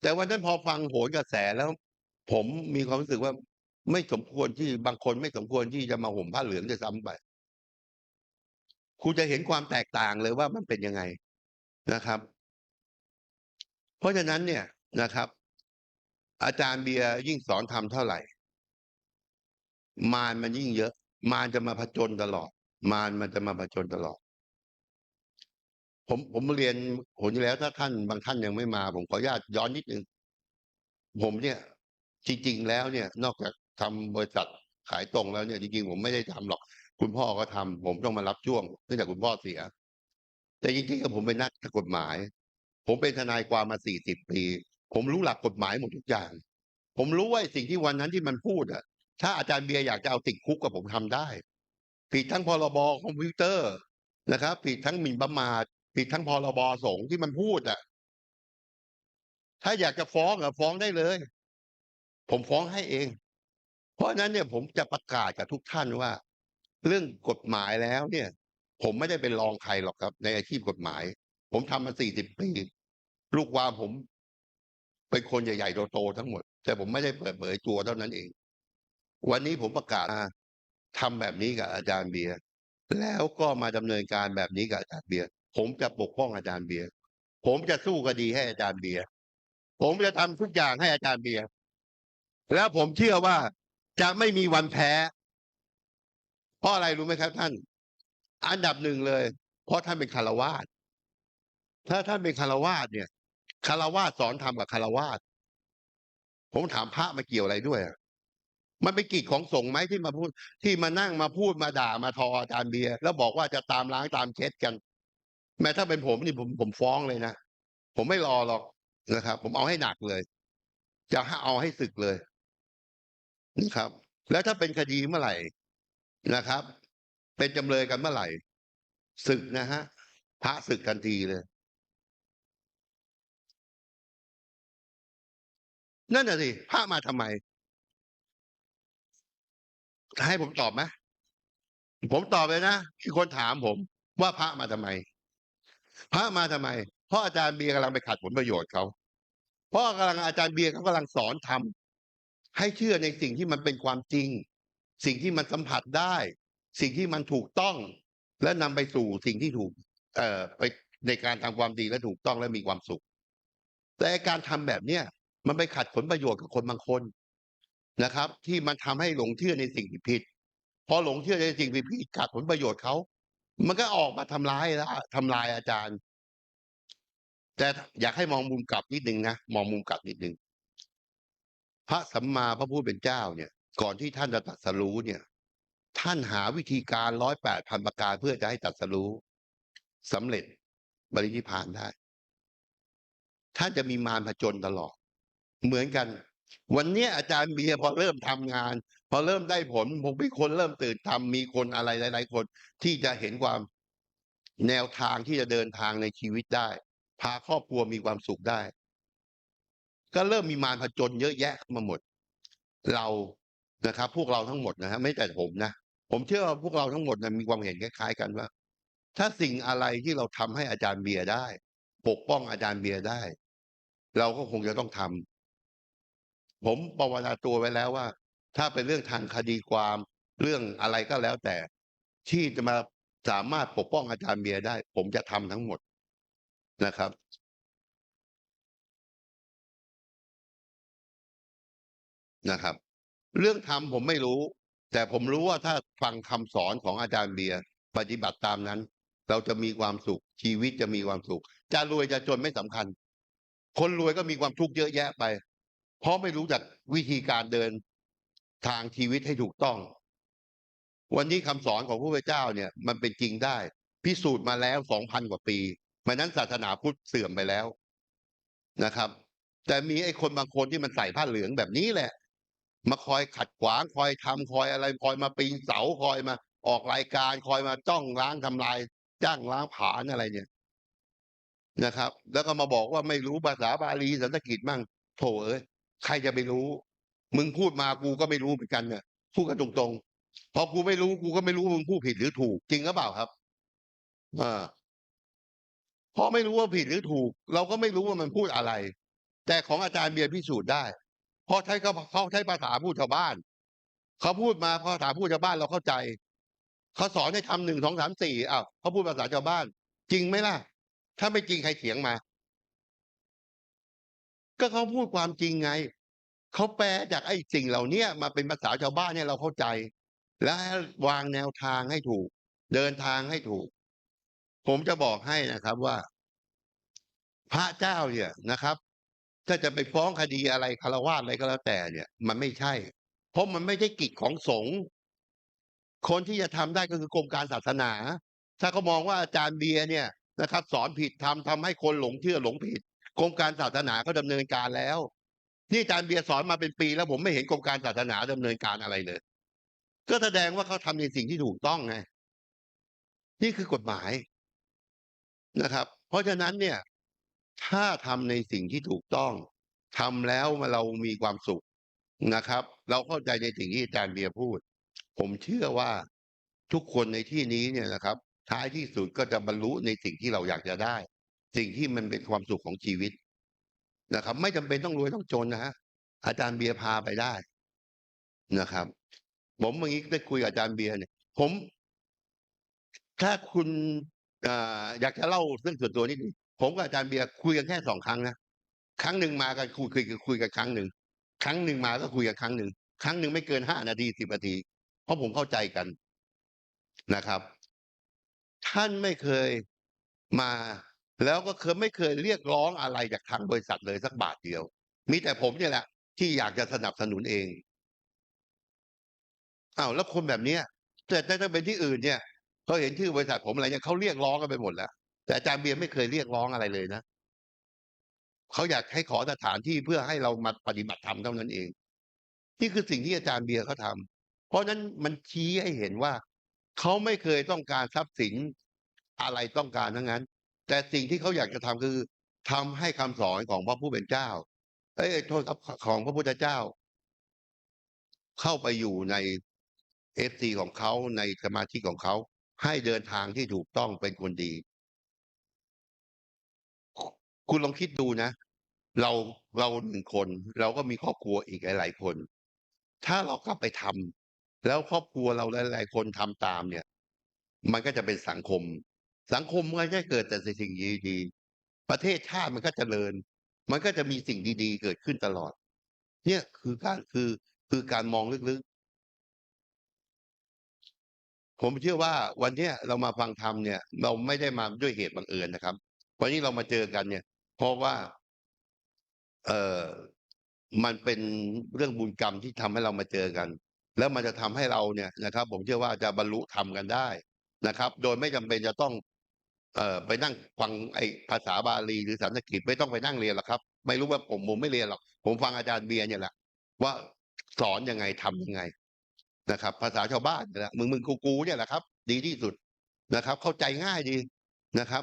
แต่วันนั้นพอฟังโหนกระแสแล้ว ผมมีความรู้สึกว่าไม่สมควรที่บางคนไม่สมควรที่จะมาห่มผ้าเหลืองจะซ้ำไปคุณจะเห็นความแตกต่างเลยว่ามันเป็นยังไงนะครับ เพราะฉะนั้นเนี่ยนะครับ อาจารย์เบียร์ยิ่งสอนทำเท่าไหร่ มารมันยิ่งเยอะ มารจะมาผจญตลอด มารมันจะมาผจญตลอด ผมผมเรียนผลแล้วถ้าท่านบางท่านยังไม่มา ผมขออนุญาตย้อนนิดนึงผมเนี่ย จริง ๆ แล้วเนี่ย นอกจากทำบริษัทขายตรงแล้วเนี่ยจริงๆผมไม่ได้ทำหรอก คุณพ่อก็ทำผมต้องมารับช่วงเนื่องจากคุณพ่อเสีย แต่จริงๆแล้วผมเป็นนักกฎหมาย ผมเป็นทนายความมาสี่สิบปี ผมรู้หลักกฎหมายหมดทุกอย่าง ผมรู้ว่าสิ่งที่วันนั้นที่มันพูดอะ ถ้าอาจารย์เบียร์อยากจะเอาติดคุกกับผมทำได้ ผิดทั้งพรบคอมพิวเตอร์นะครับ ผิดทั้งหมิ่นประมาท ผิดทั้งพรบสงฆ์ที่มันพูดอะ ถ้าอยากจะฟ้องอะฟ้องได้เลย ผมฟ้องให้เอง เพราะนั้นเนี่ยผมจะประกาศกับทุกท่านว่า เรื่องกฎหมายแล้วเนี่ย ผมไม่ได้เป็นรองใครหรอกครับ ในอาชีพกฎหมาย ผมทำมาสี่สิบปีลูกความผมเป็นคนใหญ่ๆโตๆทั้งหมด แต่ผมไม่ได้เปิดเผยตัวเท่านั้นเอง วันนี้ผมประกาศมาทำแบบนี้กับอาจารย์เบียร์แล้วก็มาดำเนินการแบบนี้กับอาจารย์เบียร์ ผมจะปกป้องอาจารย์เบียร์ผมจะสู้คดีให้อาจารย์เบียร์ผมจะทำทุกอย่างให้อาจารย์เบียร์แล้วผมเชื่อว่าจะไม่มีวันแพ้ เพราะอะไรรู้ไหมครับท่าน อันดับหนึ่งเลย เพราะท่านเป็นคารวาสถ้าท่านเป็นคารวาสเนี่ยคารวาสสอนทำกับคารวาสผมถามพระมาเกี่ยวอะไรด้วยมันเป็นกิจของสงฆ์ไหมที่มาพูด ที่มานั่งมาพูดมาด่ามาทออาจารย์เบียร์แล้วบอกว่าจะตามล้างตามเช็ดกัน แม้ถ้าเป็นผมนี่ผมผมฟ้องเลยนะ ผมไม่รอหรอกนะครับ ผมเอาให้หนักเลย จะให้เอาให้ศึกเลยนะครับ แล้วถ้าเป็นคดีเมื่อไหร่นะครับ เป็นจำเลยกันเมื่อไหร่ศึกนะฮะพระศึกทันทีเลย นั่นน่ะสิพระมาทำไม ให้ผมตอบไหมผมตอบเลยนะที่คนถามผมว่าพระมาทำไม พระมาทำไม เพราะอาจารย์เบียร์กำลังไปขัดผลประโยชน์เขาเพราะกำลังอาจารย์เบียร์เขากำลังสอนทำให้เชื่อในสิ่งที่มันเป็นความจริง สิ่งที่มันสัมผัสได้ สิ่งที่มันถูกต้อง และนำไปสู่สิ่งที่ถูก เอ่อไปในการทำความดีและถูกต้องและมีความสุข แต่การทำแบบเนี้ยมันไปขัดผลประโยชน์กับคนบางคนนะครับ ที่มันทำให้หลงเชื่อในสิ่งที่ผิด พอหลงเชื่อในสิ่งผิดขัดผลประโยชน์เขา มันก็ออกมาทำร้ายแล้วทำลายอาจารย์ แต่อยากให้มองมุมกลับนิดนึงนะมองมุมกลับนิดนึงพระสัมมาพระผู้เป็นเจ้าเนี่ย ก่อนที่ท่านจะตรัสรู้เนี่ย ท่านหาวิธีการร้อยแปดพันประการเพื่อจะให้ตรัสรู้สำเร็จบริธิพานได้ท่านจะมีมารผจญตลอด เหมือนกัน วันนี้อาจารย์เบียร์พอเริ่มทำงาน พอเริ่มได้ผล ผมมีคนเริ่มตื่นทำมีคนอะไรหลาย ๆ คน ที่จะเห็นความแนวทางที่จะเดินทางในชีวิตได้ พาครอบครัวมีความสุขได้ ก็เริ่มมีมารผจญเยอะแยะมาหมด เรานะครับ พวกเราทั้งหมดนะฮะไม่แต่ผมนะผมเชื่อว่าพวกเราทั้งหมดนะมีความเห็นคล้ายๆ กันว่า ถ้าสิ่งอะไรที่เราทำให้อาจารย์เบียร์ได้ ปกป้องอาจารย์เบียร์ได้ เราก็คงจะต้องทำ ผมประวัติตัวไว้แล้วว่า ถ้าเป็นเรื่องทางคดีความเรื่องอะไรก็แล้วแต่ ที่จะมาสามารถปกป้องอาจารย์เบียร์ได้ ผมจะทำทั้งหมดนะครับนะครับ เรื่องทำผมไม่รู้ แต่ผมรู้ว่าถ้าฟังคำสอนของอาจารย์เบียร์ปฏิบัติตามนั้น เราจะมีความสุข ชีวิตจะมีความสุข จะรวยจะจนไม่สำคัญ คนรวยก็มีความทุกข์เยอะแยะไป เพราะไม่รู้จักวิธีการเดินทางชีวิตให้ถูกต้อง วันนี้คำสอนของพระพุทธเจ้าเนี่ย มันเป็นจริงได้ พิสูจน์มาแล้วสองพันกว่าปีมันนั้นศาสนาพุทธเสื่อมไปแล้วนะครับ แต่มีไอ้คนบางคนที่มันใส่ผ้าเหลืองแบบนี้แหละ มาคอยขัดขวางคอยทำคอยอะไร คอยมาปีนเสาคอยมา ออกรายการ คอยมาจ้องล้างทำลาย จ้างล้างผาญอะไรเนี่ยนะครับ แล้วก็มาบอกว่าไม่รู้ภาษาบาลีสันสกฤตมั่งโถเอ้ย ใครจะไปรู้ มึงพูดมากูก็ไม่รู้เหมือนกันเนี่ยพูดกันตรงๆ พอกูไม่รู้กูก็ไม่รู้มึงพูดผิดหรือถูก จริงหรือเปล่าครับอ่าเพอไม่รู้ว่าผิดหรือถูก เราก็ไม่รู้ว่ามันพูดอะไร แต่ของอาจารย์เบียร์พิสูจน์ได้เพราะใช้เขาเขาใช้ภาษาพูดชาวบ้าน เขาพูดมาภาษาพูดชาวบ้านเราเข้าใจ เขาสอนให้ทำหนึ่งสองสามสี่อ้าวเขาพูดภาษาชาวบ้าน จริงไหมล่ะ ถ้าไม่จริงใครเถียงมา ก็เขาพูดความจริงไง เขาแปลจากไอ้สิ่งเหล่านี้มาเป็นภาษาชาวบ้านเนี่ยเราเข้าใจ และวางแนวทางให้ถูก เดินทางให้ถูก ผมจะบอกให้นะครับว่า พระเจ้าเนี่ยนะครับ ถ้าจะไปฟ้องคดีอะไรคารวาสอะไรก็แล้วแต่เนี่ย มันไม่ใช่ เพราะมันไม่ใช่กิจของสงฆ์คนที่จะทำได้ก็คือกรมการศาสนา ถ้าเขามองว่าอาจารย์เบียร์เนี่ยนะครับ สอนผิดทำทำให้คนหลงเชื่อหลงผิด กรมการศาสนาก็ดำเนินการแล้ว นี่อาจารย์เบียร์สอนมาเป็นปี แล้วผมไม่เห็นกรมการศาสนาดำเนินการอะไรเลย ก็แสดงว่าเขาทำในสิ่งที่ถูกต้องไงนี่คือกฎหมายนะครับ เพราะฉะนั้นเนี่ย ถ้าทำในสิ่งที่ถูกต้องทำแล้วเรามีความสุขนะครับ เราเข้าใจในสิ่งที่อาจารย์เบียร์พูด ผมเชื่อว่าทุกคนในที่นี้เนี่ยนะครับ ท้ายที่สุดก็จะบรรลุในสิ่งที่เราอยากจะได้ สิ่งที่มันเป็นความสุขของชีวิตนะครับ ไม่จำเป็นต้องรวยต้องจนนะฮะอาจารย์เบียร์พาไปได้นะครับ ผมเมื่อกี้ได้คุยกับอาจารย์เบียร์เนี่ย ผม ถ้าคุณออยากจะเล่าเรื่องส่วนตัวนิดนึงผมกับอาจารย์เบียร์คุยกันแค่สองครั้งนะครั้งหนึ่งมากันคุยคุยคุยกันครั้งหนึ่งครั้งหนึ่งมาก็คุยกันครั้งหนึ่งครั้งหนึ่งไม่เกินห้านาทีสิบนาที เพราะผมเข้าใจกันนะครับ ท่านไม่เคยมา แล้วก็เคยไม่เคยเรียกร้องอะไรจากทางบริษัทเลยสักบาทเดียว มีแต่ผมเนี่ยแหละ ที่อยากจะสนับสนุนเองอ้าวแล้วคนแบบเนี้ยแต่ถ้าเป็นที่อื่นเนี่ยเขาเห็นชื่อบริษัทผมอะไรเนี่ยเขาเรียกร้องกันไปหมดแล้ว แต่อาจารย์เบียร์ไม่เคยเรียกร้องอะไรเลยนะเขาอยากให้ขอสถานที่เพื่อให้เรามาปฏิบัติธรรมเท่านั้นเอง นี่คือสิ่งที่อาจารย์เบียร์เขาทำเพราะนั้นมันชี้ให้เห็นว่าเขาไม่เคยต้องการทรัพย์สินอะไรต้องการทั้งนั้น แต่สิ่งที่เขาอยากจะทำคือทำให้คำสอนของพระผู้เป็นเจ้า เอ้ยโทษครับของพระพุทธเจ้า เข้าไปอยู่ในเอฟซีของเขาในสมาชิกของเขา ให้เดินทางที่ถูกต้องเป็นคนดี คุณลองคิดดูนะ เราเราหนึ่งคน เราก็มีครอบครัวอีกหลายๆคน ถ้าเรากลับไปทำแล้วครอบครัวเราหลายๆคนทำตามเนี่ย มันก็จะเป็นสังคม สังคมมันก็จะเกิดแต่สิ่งดีๆประเทศชาติมันก็เจริญ มันก็จะมีสิ่งดีๆ เกิดขึ้นตลอด เนี่ยคือการคือคือการมองลึกๆ ผมเชื่อว่าวันเนี้ยเรามาฟังธรรมเนี่ย เราไม่ได้มาด้วยเหตุบังเอิญนะครับ วันนี้เรามาเจอกันเนี่ย เพราะว่า เออมันเป็นเรื่องบุญกรรมที่ทำให้เรามาเจอกัน แล้วมันจะทำให้เราเนี่ยนะครับ ผมเชื่อว่าจะบรรลุธรรมกันได้นะครับ โดยไม่จำเป็นจะต้อง เอ่อไปนั่งฟังไอภาษาบาลีหรือสันสกฤตไม่ต้องไปนั่งเรียนหรอกครับ ไม่รู้ว่าผมผมไม่เรียนหรอกผมฟังอาจารย์เบียร์เนี่ยแหละว่าสอนยังไงทำยังไงนะครับ ภาษาชาวบ้านเนี่ยแหละมึงมึงกูกูเนี่ยแหละครับ ดีที่สุดนะครับ เข้าใจง่ายดีนะครับ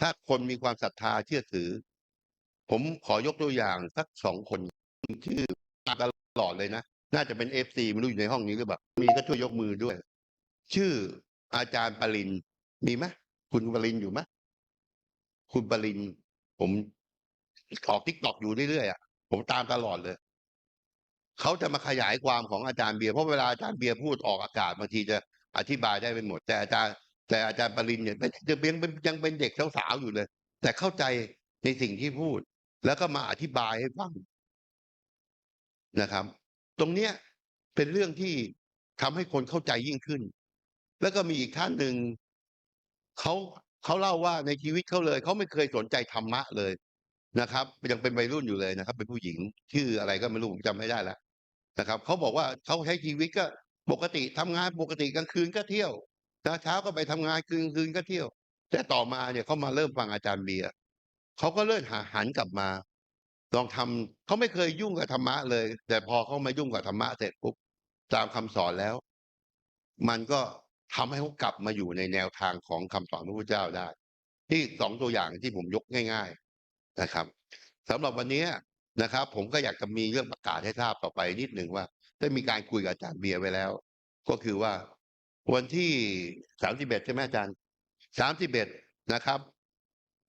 ถ้าคนมีความศรัทธาเชื่อถือ ผมขอยกตัวอย่างสักสองคนชื่อมาตลอดเลยนะน่าจะเป็นเอฟซีไม่รู้อยู่ในห้องนี้หรือเปล่ามีก็ช่วยยกมือด้วย ชื่ออาจารย์ปรินมีไหม คุณปรินอยู่ไหมคุณปริน ผมออกทิกตอกอยู่เรื่อยๆอะผมตามตลอดเลยเขาจะมาขยายความของอาจารย์เบียร์เพราะเวลาอาจารย์เบียร์พูดออกอากาศบางทีจะอธิบายได้ไปหมด แต่อาจารย์ แต่อาจารย์ปรินเนี่ยยังเป็นยังเป็นเด็กสาวๆอยู่เลย แต่เข้าใจในสิ่งที่พูด แล้วก็มาอธิบายให้ฟังนะครับ ตรงเนี้ยเป็นเรื่องที่ทำให้คนเข้าใจยิ่งขึ้น แล้วก็มีอีกท่านหนึ่ง เขาเขาเล่าว่าในชีวิตเขาเลยเขาไม่เคยสนใจธรรมะเลยนะครับ ยังเป็นวัยรุ่นอยู่เลยนะครับ เป็นผู้หญิงชื่ออะไรก็ไม่รู้ผมจำไม่ได้แล้วนะครับเขาบอกว่าเขาใช้ชีวิตก็ปกติทำงานปกติกลางคืนก็เที่ยวนะเช้าก็ไปทำงานคืนคืนก็เที่ยว แต่ต่อมาเนี่ยเขามาเริ่มฟังอาจารย์เบียร์เขาก็เริ่มหาหันกลับมา ลองทำเขาไม่เคยยุ่งกับธรรมะเลย แต่พอเขามายุ่งกับธรรมะเสร็จปุ๊บตามคำสอนแล้ว มันก็ ทำให้เขากลับมาอยู่ในแนวทางของคำสอนพระพุทธเจ้าได้ ที่สองตัวอย่างที่ผมยกง่าย ๆนะครับสำหรับวันนี้นะครับ ผมก็อยากจะมีเรื่องประกาศให้ทราบต่อไปนิดหนึ่งว่า ได้มีการคุยกับอาจารย์เบียร์ไว้แล้ว ก็คือว่าวันที่สามสิบเอ็ดใช่ไหมอาจารย์สามสิบเอ็ดนะครับ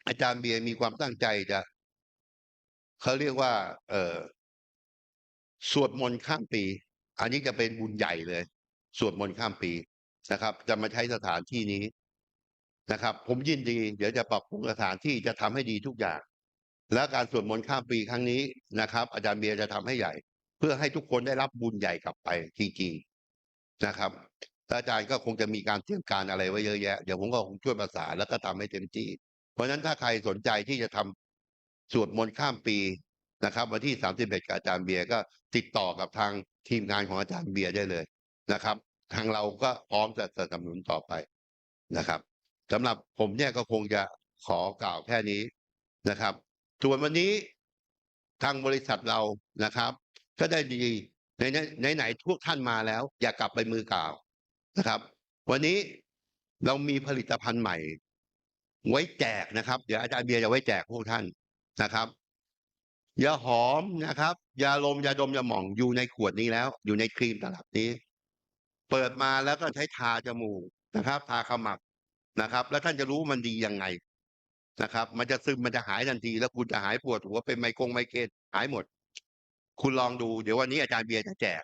อาจารย์เบียร์มีความตั้งใจจะเขาเรียกว่า เออสวดมนต์ข้ามปี อันนี้จะเป็นบุญใหญ่เลย สวดมนต์ข้ามปี นะครับ จะมาใช้สถานที่นี้นะครับ ผมยินดี เดี๋ยวจะปรับปรุงสถานที่จะทำให้ดีทุกอย่าง และการสวดมนต์ข้ามปีครั้งนี้นะครับ อาจารย์เบียร์จะทำให้ใหญ่ เพื่อให้ทุกคนได้รับบุญใหญ่กลับไปจริงๆนะครับอาจารย์ก็คงจะมีการเตรียมการอะไรไว้เยอะแยะ เดี๋ยวผมก็คงช่วยประสานแล้วก็ทำให้เต็มที่ เพราะฉะนั้นถ้าใครสนใจที่จะทำสวดมนต์ข้ามปีนะครับ วันที่31กับอาจารย์เบียร์ก็ติดต่อกับทางทีมงานของอาจารย์เบียร์ได้เลยนะครับ ทางเราก็พร้อมจะสนับสนุนต่อไปนะครับสำหรับผมเนี่ยก็คงจะขอกล่าวแค่นี้นะครับส่วนวันนี้ทางบริษัทเรานะครับ ก็ได้ดีในในไหนทุกท่านมาแล้ว อย่ากลับไปมือเปล่านะครับ วันนี้เรามีผลิตภัณฑ์ใหม่ ไว้แจกนะครับ เดี๋ยวอาจารย์เบียร์จะไว้แจกพวกท่านนะครับยาหอมนะครับยาลมยาดมยาหม่องอยู่ในขวดนี้แล้ว อยู่ในครีมตลับนี้ เปิดมาแล้วก็ใช้ทาจมูกนะครับ ทาขมับนะครับ แล้วท่านจะรู้มันดียังไงนะครับ มันจะซึมมันจะหายทันที แล้วคุณจะหายปวดหัวเป็นไมกงไมเกรนหายหมด คุณลองดูเดี๋ยววันนี้อาจารย์เบียร์จะแจก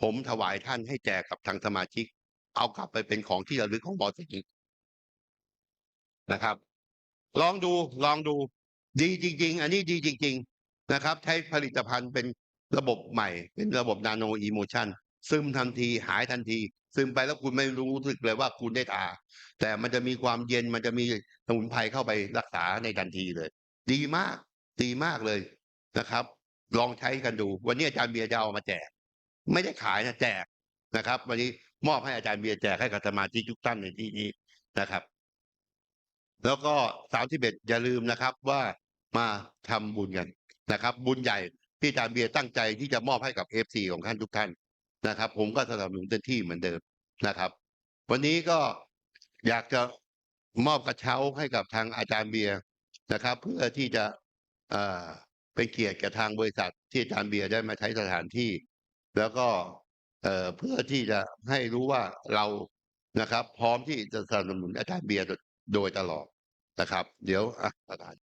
ผมถวายท่านให้แจกกับทางสมาชิก เอากลับไปเป็นของที่ระลึกของบอสกินะครับ ลองดูลองดู ดีจริง ๆ อันนี้ดีจริง ๆ นะครับ ใช้ผลิตภัณฑ์เป็นระบบใหม่ เป็นระบบนาโนอีโมชัน ซึมทันทีหายทันที ซึมไปแล้วคุณไม่รู้สึกเลยว่าคุณได้ทาแต่มันจะมีความเย็นมันจะมีสมุนไพรเข้าไปรักษาในทันทีเลย ดีมากดีมากเลยนะครับ ลองใช้กันดู วันนี้อาจารย์เบียร์จะเอามาแจก ไม่ได้ขายนะแจกนะครับ วันนี้มอบให้อาจารย์เบียร์แจกให้กับสมาชิกทุกท่านในที่นี้นะครับ แล้วก็สามสิบเอ็ดอย่าลืมนะครับว่ามาทำบุญกันนะครับ บุญใหญ่ที่อาจารย์เบียร์ตั้งใจที่จะมอบให้กับเอฟซีของท่านทุกท่าน นะครับ ผมก็สนับสนุนเต็มที่เหมือนเดิมนะครับ วันนี้ก็อยากจะมอบกระเช้าให้กับทางอาจารย์เบียร์นะครับ เพื่อที่จะเป็นเกียรติกับทางบริษัทที่อาจารย์เบียร์ได้มาใช้สถานที่ แล้วก็เพื่อที่จะให้รู้ว่าเรานะครับ พร้อมที่จะสนับสนุนอาจารย์เบียร์โดยตลอดนะครับ เดี๋ยวอะประธาน